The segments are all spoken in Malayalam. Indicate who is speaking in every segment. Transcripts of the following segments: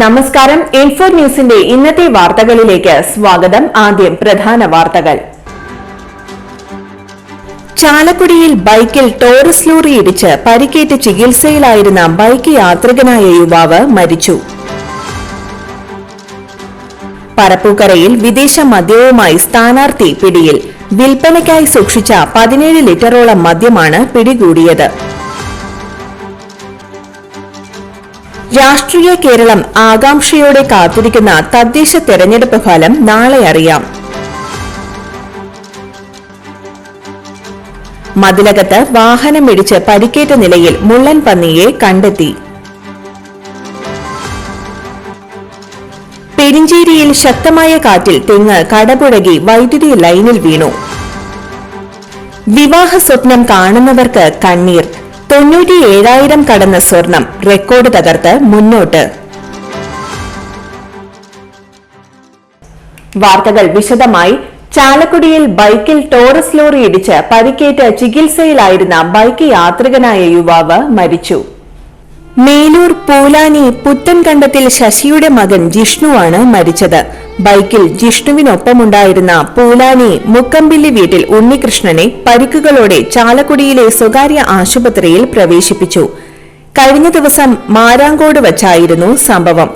Speaker 1: നമസ്കാരം. ഇൻഫോ ന്യൂസിന്റെ ഇന്നത്തെ വാർത്തകളിലേക്ക് സ്വാഗതം. ആദ്യം പ്രധാന വാർത്തകൾ. ചാലക്കുടിയിൽ ബൈക്കിൽ ടോറസ് ലോറി ഇടിച്ച് പരിക്കേറ്റ് ചികിത്സയിലായിരുന്ന ബൈക്ക് യാത്രികനായ യുവാവ് മരിച്ചു. പരപ്പൂക്കരയിൽ വിദേശ മദ്യവുമായി സ്ഥാനാർത്ഥി പിടിയിൽ. വിൽപ്പനയ്ക്കായി സൂക്ഷിച്ച പതിനേഴ് ലിറ്ററോളം മദ്യമാണ് പിടികൂടിയത്. രാഷ്ട്രീയ കേരളം ആകാംക്ഷയോടെ കാത്തിരിക്കുന്ന തദ്ദേശ തെരഞ്ഞെടുപ്പ് ഫലം നാളെ അറിയാം. മതിലകത്ത് വാഹനമിടിച്ച് പരിക്കേറ്റ നിലയിൽ മുള്ളൻ പന്നിയെ കണ്ടെത്തി. പെരിഞ്ചേരിയിൽ ശക്തമായ കാറ്റിൽ തെങ്ങ് കടപുഴകി വൈദ്യുതി ലൈനിൽ വീണു. വിവാഹ സ്വപ്നം കാണുന്നവർക്ക് കണ്ണീർ തൊണ്ണൂറ്റിയേഴായിരം കടന്ന സ്വർണം റെക്കോർഡ് തകർത്ത് മുന്നോട്ട്. വാർത്തകൾ വിശദമായി. ചാലക്കുടിയിൽ ബൈക്കിൽ ടോറസ് ലോറി ഇടിച്ച് പരിക്കേറ്റ് ചികിത്സയിലായിരുന്ന ബൈക്ക് യാത്രികനായ യുവാവ് മരിച്ചു. മേലൂർ പൂലാനി പുത്തൻകണ്ടത്തിൽ ശശിയുടെ മകൻ ജിഷ്ണുവാണ് മരിച്ചത്. ബൈക്കിൽ ജിഷ്ണുവിനൊപ്പമുണ്ടായിരുന്ന പൂലാനി മുക്കമ്പില്ലി വീട്ടിൽ ഉണ്ണികൃഷ്ണനെ പരിക്കുകളോടെ ചാലക്കുടിയിലെ സ്വകാര്യ ആശുപത്രിയിൽ പ്രവേശിപ്പിച്ചു. കഴിഞ്ഞ ദിവസം മാരാങ്കോട് വച്ചായിരുന്നു സംഭവം.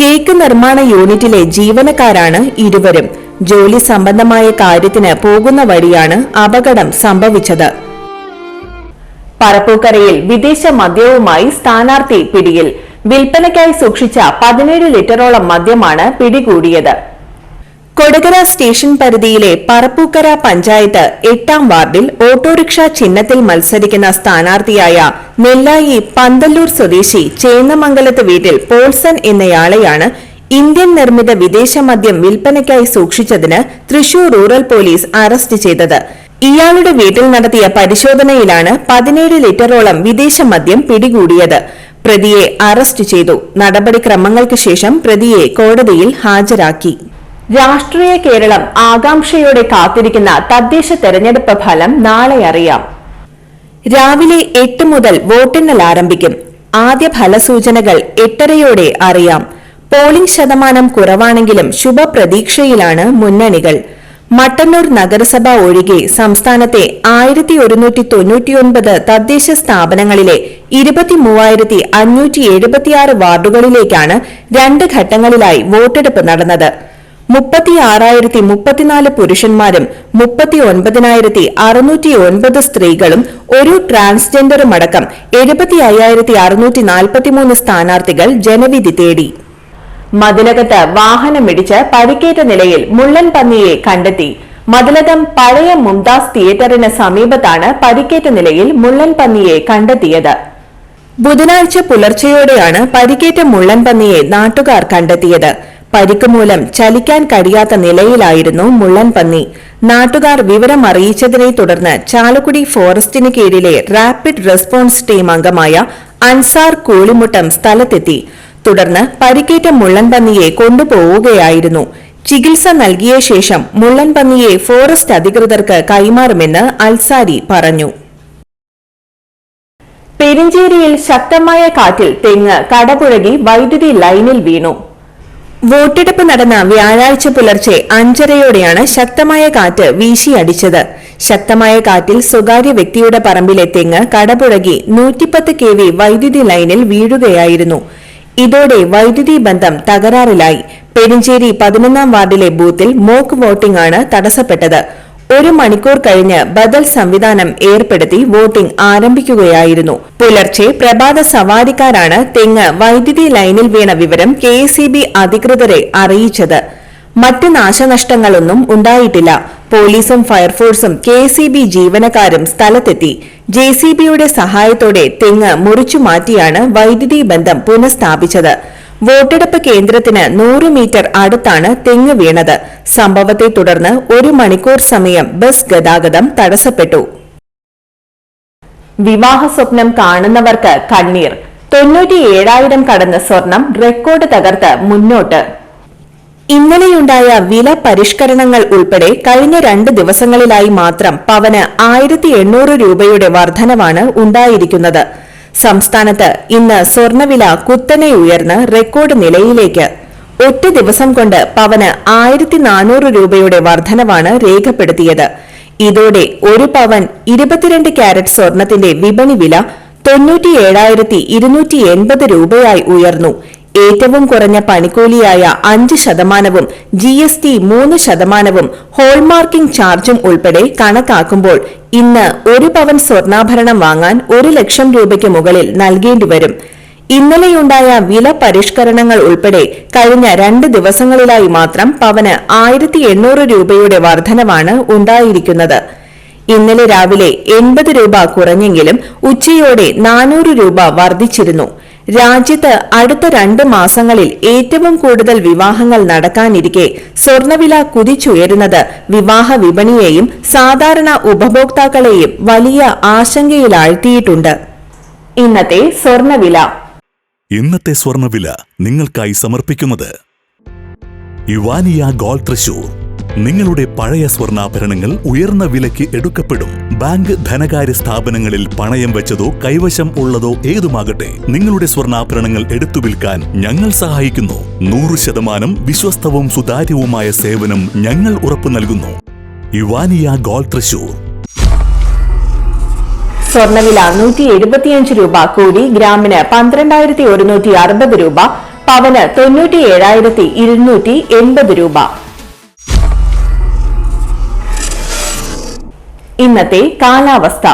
Speaker 1: കേക്ക് നിർമ്മാണ യൂണിറ്റിലെ ജീവനക്കാരാണ് ഇരുവരും. ജോലി സംബന്ധമായ കാര്യത്തിന് പോകുന്ന വഴിയാണ് അപകടം സംഭവിച്ചത്. പറപ്പൂക്കരയിൽ വിദേശ മദ്യവുമായി സ്ഥാനാർത്ഥി പിടിയിൽ. വിൽപ്പനയ്ക്കായി സൂക്ഷിച്ച പതിനേഴ് ലിറ്ററോളം മദ്യമാണ് പിടികൂടിയത്. കൊടകര സ്റ്റേഷൻ പരിധിയിലെ പറപ്പൂക്കര പഞ്ചായത്ത് എട്ടാം വാർഡിൽ ഓട്ടോറിക്ഷ ചിഹ്നത്തിൽ മത്സരിക്കുന്ന സ്ഥാനാർത്ഥിയായ നെല്ലായി പന്തല്ലൂർ സ്വദേശി ചേന്നമംഗലത്ത് വീട്ടിൽ പോൾസൺ എന്നയാളെയാണ് ഇന്ത്യൻ നിർമ്മിത വിദേശ മദ്യം വിൽപ്പനയ്ക്കായി സൂക്ഷിച്ചതിന് തൃശൂർ റൂറൽ പോലീസ് അറസ്റ്റ് ചെയ്തത്. ഇയാളുടെ വീട്ടിൽ നടത്തിയ പരിശോധനയിലാണ് പതിനേഴ് ലിറ്ററോളം വിദേശ മദ്യം പിടികൂടിയത്. പ്രതിയെ അറസ്റ്റ് ചെയ്തു. നടപടിക്രമങ്ങൾക്ക് ശേഷം പ്രതിയെ കോടതിയിൽ ഹാജരാക്കി. രാഷ്ട്രീയ കേരളം ആകാംക്ഷയോടെ കാത്തിരിക്കുന്ന തദ്ദേശ തെരഞ്ഞെടുപ്പ് ഫലം നാളെ അറിയാം. രാവിലെ എട്ട് മുതൽ വോട്ടെണ്ണൽ ആരംഭിക്കും. ആദ്യ ഫലസൂചനകൾ എട്ടരയോടെ അറിയാം. പോളിംഗ് ശതമാനം കുറവാണെങ്കിലും ശുഭപ്രതീക്ഷയിലാണ് മുന്നണികൾ. മട്ടന്നൂർ നഗരസഭ ഒഴികെ സംസ്ഥാനത്തെ ആയിരത്തി ഒരുന്നൂറ്റി തൊണ്ണൂറ്റിയൊൻപത് തദ്ദേശ സ്ഥാപനങ്ങളിലെ ഇരുപത്തിമൂവായിരത്തി അഞ്ഞൂറ്റി എഴുപത്തിയാറ് വാർഡുകളിലേക്കാണ് രണ്ട് ഘട്ടങ്ങളിലായി വോട്ടെടുപ്പ് നടന്നത്. മുപ്പത്തിയാറായിരത്തി മുപ്പത്തിനാല് പുരുഷന്മാരും മുപ്പത്തി ഒൻപതിനായിരത്തി അറുന്നൂറ്റി ഒൻപത് സ്ത്രീകളും ഒരു ട്രാൻസ്ജെൻഡറുമടക്കം എഴുപത്തി അയ്യായിരത്തി അറുന്നൂറ്റി നാൽപ്പത്തിമൂന്ന് സ്ഥാനാർത്ഥികൾ ജനവിധി തേടി. മതിലകത്ത് വാഹനമിടിച്ച് പരിക്കേറ്റ നിലയിൽ മുള്ളൻ പന്നിയെ കണ്ടെത്തി. മതിലകം പഴയ മുംതാസ് തിയേറ്ററിന് സമീപത്താണ് പരിക്കേറ്റ നിലയിൽ മുള്ളൻ പന്നിയെ കണ്ടെത്തിയത്. ബുധനാഴ്ച പുലർച്ചെയോടെയാണ് പരിക്കേറ്റ മുള്ളൻ പന്നിയെ നാട്ടുകാർ കണ്ടെത്തിയത്. പരിക്ക് മൂലം ചലിക്കാൻ കഴിയാത്ത നിലയിലായിരുന്നു മുള്ളൻ പന്നി നാട്ടുകാർ വിവരം അറിയിച്ചതിനെ തുടർന്ന് ചാലക്കുടി ഫോറസ്റ്റിന് കീഴിലെ റാപ്പിഡ് റെസ്പോൺസ് ടീം അംഗമായ അൻസാർ കൂളിമുട്ടം സ്ഥലത്തെത്തി. തുടർന്ന് പരിക്കേറ്റ മുള്ളൻപന്നിയെ കൊണ്ടുപോവുകയായിരുന്നു. ചികിത്സ നൽകിയ ശേഷം മുള്ളൻപന്നിയെ ഫോറസ്റ്റ് അധികൃതർക്ക് കൈമാറുമെന്ന് അൽസാരി പറഞ്ഞു. പെരിഞ്ചേരിയിൽ ശക്തമായ കാറ്റിൽ തെങ്ങ് കടപുഴകി വൈദ്യുതി ലൈനിൽ വീണു. വോട്ടെടുപ്പ് നടന്ന വ്യാഴാഴ്ച പുലർച്ചെ അഞ്ചരയോടെയാണ് ശക്തമായ കാറ്റ് വീശിയടിച്ചത്. ശക്തമായ കാറ്റിൽ സ്വകാര്യ വ്യക്തിയുടെ പറമ്പിലെ തെങ്ങ് കടപുഴകി നൂറ്റിപ്പത്ത് കെ വി വൈദ്യുതി ലൈനിൽ വീഴുകയായിരുന്നു. ഇതോടെ വൈദ്യുതി ബന്ധം തകരാറിലായി. പെരിഞ്ചേരി പതിനൊന്നാം വാർഡിലെ ബൂത്തിൽ മോക്ക് വോട്ടിംഗ് ആണ് തടസ്സപ്പെട്ടത്. ഒരു മണിക്കൂർ കഴിഞ്ഞ് ബദൽ സംവിധാനം ഏർപ്പെടുത്തി വോട്ടിംഗ് ആരംഭിക്കുകയായിരുന്നു. പുലർച്ചെ പ്രഭാത സവാരിക്കാരാണ് തെങ്ങ് വൈദ്യുതി ലൈനിൽ വീണ വിവരം കെ അധികൃതരെ അറിയിച്ചത്. മറ്റ് നാശനഷ്ടങ്ങളൊന്നും ഉണ്ടായിട്ടില്ല. പോലീസും ഫയർഫോഴ്സും കെ സി ബി ജീവനക്കാരും സ്ഥലത്തെത്തി. ജെ സി ബിയുടെ സഹായത്തോടെ തെങ്ങ് മുറിച്ചു മാറ്റിയാണ് വൈദ്യുതി ബന്ധം പുനഃസ്ഥാപിച്ചത്. വോട്ടെടുപ്പ് കേന്ദ്രത്തിന് നൂറ് മീറ്റർ അടുത്താണ് തെങ്ങ് വീണത്. സംഭവത്തെ തുടർന്ന് ഒരു മണിക്കൂർ സമയം ബസ് ഗതാഗതം തടസ്സപ്പെട്ടു. വിവാഹ സ്വപ്നം കാണുന്നവർക്ക് കണ്ണീർ. തൊണ്ണൂറ്റിയേഴായിരം കടന്ന സ്വർണം റെക്കോർഡ് തകർത്ത് മുന്നോട്ട്. ഇന്നലെയുണ്ടായ വില പരിഷ്കരണങ്ങൾ ഉൾപ്പെടെ കഴിഞ്ഞ രണ്ട് ദിവസങ്ങളിലായി മാത്രം പവന് ആയിരത്തി എണ്ണൂറ് രൂപയുടെ വർധനവാണ് ഉണ്ടായിരിക്കുന്നത്. സംസ്ഥാനത്ത് ഇന്ന് സ്വർണവില കുത്തനെ ഉയർന്ന് റെക്കോർഡ് നിലയിലേക്ക്. ഒറ്റ ദിവസം കൊണ്ട് പവന് ആയിരത്തി നാനൂറ് രൂപയുടെ വർധനവാണ് രേഖപ്പെടുത്തിയത്. ഇതോടെ ഒരു പവൻ ഇരുപത്തിരണ്ട് ക്യാരറ്റ് സ്വർണത്തിന്റെ വിപണി വില തൊണ്ണൂറ്റിയേഴായിരത്തി ഇരുന്നൂറ്റി എൺപത് രൂപയായി ഉയർന്നു. ഏറ്റവും കുറഞ്ഞ പണിക്കൂലിയായ അഞ്ച് ശതമാനവും ജി എസ് ടി മൂന്ന് ശതമാനവും ഹോൾമാർക്കിംഗ് ചാർജും ഉൾപ്പെടെ കണക്കാക്കുമ്പോൾ ഇന്ന് ഒരു പവൻ സ്വർണാഭരണം വാങ്ങാൻ ഒരു ലക്ഷം രൂപയ്ക്ക് മുകളിൽ നൽകേണ്ടിവരും ഇന്നലെയുണ്ടായ വില പരിഷ്കരണങ്ങൾ ഉൾപ്പെടെ കഴിഞ്ഞ രണ്ട് ദിവസങ്ങളിലായി മാത്രം പവന് ആയിരത്തി എണ്ണൂറ് രൂപയുടെ വർധനവാണ് ഉണ്ടായിരിക്കുന്നത്. ഇന്നലെ രാവിലെ എൺപത് രൂപ കുറഞ്ഞെങ്കിലും ഉച്ചയോടെ നാനൂറ് രൂപ വർദ്ധിച്ചിരുന്നു. രാജ്യത്ത് അടുത്ത രണ്ട് മാസങ്ങളിൽ ഏറ്റവും കൂടുതൽ വിവാഹങ്ങൾ നടക്കാനിരിക്കെ സ്വർണവില കുതിച്ചുയരുന്നത് വിവാഹ വിപണിയെയും സാധാരണ ഉപഭോക്താക്കളെയും വലിയ ആശങ്കയിലാഴ്ത്തിയിട്ടുണ്ട്. ഇന്നത്തെ സ്വർണവില.
Speaker 2: ഇന്നത്തെ സ്വർണവില നിങ്ങൾക്കായി സമർപ്പിക്കുന്നത് യുവാനിയ ഗോൾ തൃശൂർ. നിങ്ങളുടെ പഴയ സ്വർണാഭരണങ്ങൾ ഉയർന്ന വിലയ്ക്ക് എടുക്കപ്പെടും. ബാങ്ക് ധനകാര്യ സ്ഥാപനങ്ങളിൽ പണയം വെച്ചതോ കൈവശം ഉള്ളതോ ഏതുമാകട്ടെ നിങ്ങളുടെ സ്വർണാഭരണങ്ങൾ എടുത്തു വിൽക്കാൻ ഞങ്ങൾ സഹായിക്കുന്നു. നൂറ് ശതമാനം വിശ്വസ്തവും സുതാര്യവുമായ സേവനം ഞങ്ങൾ ഉറപ്പു നൽകുന്നു. യുവാനിയ ഗോൾ തൃശൂർ.
Speaker 1: സ്വർണവില നൂറ്റി എഴുപത്തിയഞ്ച് രൂപ കൂടി ഗ്രാമിന് പന്ത്രണ്ടായിരത്തി ഒരുന്നൂറ്റി അറുപത് രൂപ പവന് തൊണ്ണൂറ്റി ഏഴായിരത്തി ഇരുന്നൂറ്റി എൺപത് രൂപ. ഇന്നത്തെ കാലാവസ്ഥ.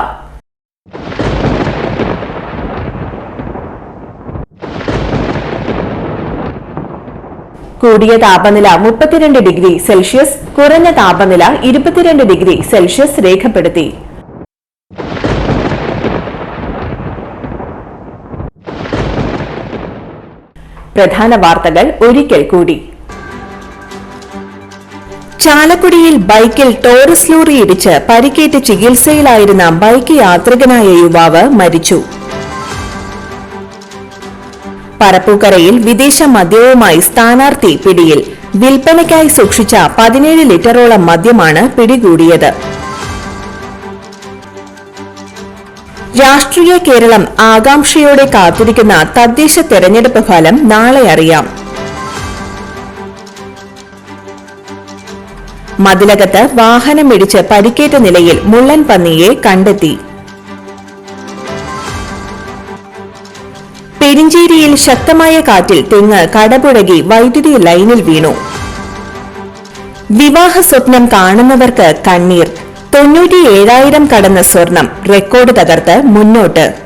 Speaker 1: കൂടിയ താപനില മുപ്പത്തിരണ്ട് ഡിഗ്രി സെൽഷ്യസ് കുറഞ്ഞ താപനില ഇരുപത്തിരണ്ട് ഡിഗ്രി സെൽഷ്യസ് രേഖപ്പെടുത്തി. പ്രധാന വാർത്തകൾ ഒരിക്കൽ കൂടി. ചാലക്കുടിയിൽ ബൈക്കിൽ ടോറസ് ലോറി ഇടിച്ച് പരിക്കേറ്റ് ചികിത്സയിലായിരുന്ന ബൈക്ക് യാത്രികനായ യുവാവ് മരിച്ചു. പരപ്പൂക്കരയിൽ വിദേശ മദ്യവുമായി സ്ഥാനാർത്ഥി പിടിയിൽ. വിൽപ്പനയ്ക്കായി സൂക്ഷിച്ച പതിനേഴ് ലിറ്ററോളം മദ്യമാണ് പിടികൂടിയത്. രാഷ്ട്രീയ കേരളം ആകാംക്ഷയോടെ കാത്തിരിക്കുന്ന തദ്ദേശ തെരഞ്ഞെടുപ്പ് ഫലം നാളെ അറിയാം. മതിലകത്ത് വാഹനമിടിച്ച് പരിക്കേറ്റ നിലയിൽ മുള്ളൻ പന്നിയെ കണ്ടെത്തി. പെരിഞ്ചേരിയിൽ ശക്തമായ കാറ്റിൽ തെങ്ങ് കടപുഴകി വൈദ്യുതി ലൈനിൽ വീണു. വിവാഹ സ്വപ്നം കാണുന്നവർക്ക് കണ്ണീർ. തൊണ്ണൂറ്റിയേഴായിരം കടന്ന സ്വർണം റെക്കോർഡ് തകർത്ത് മുന്നോട്ട്.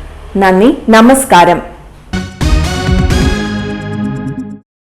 Speaker 1: നന്ദി നമസ്കാരം.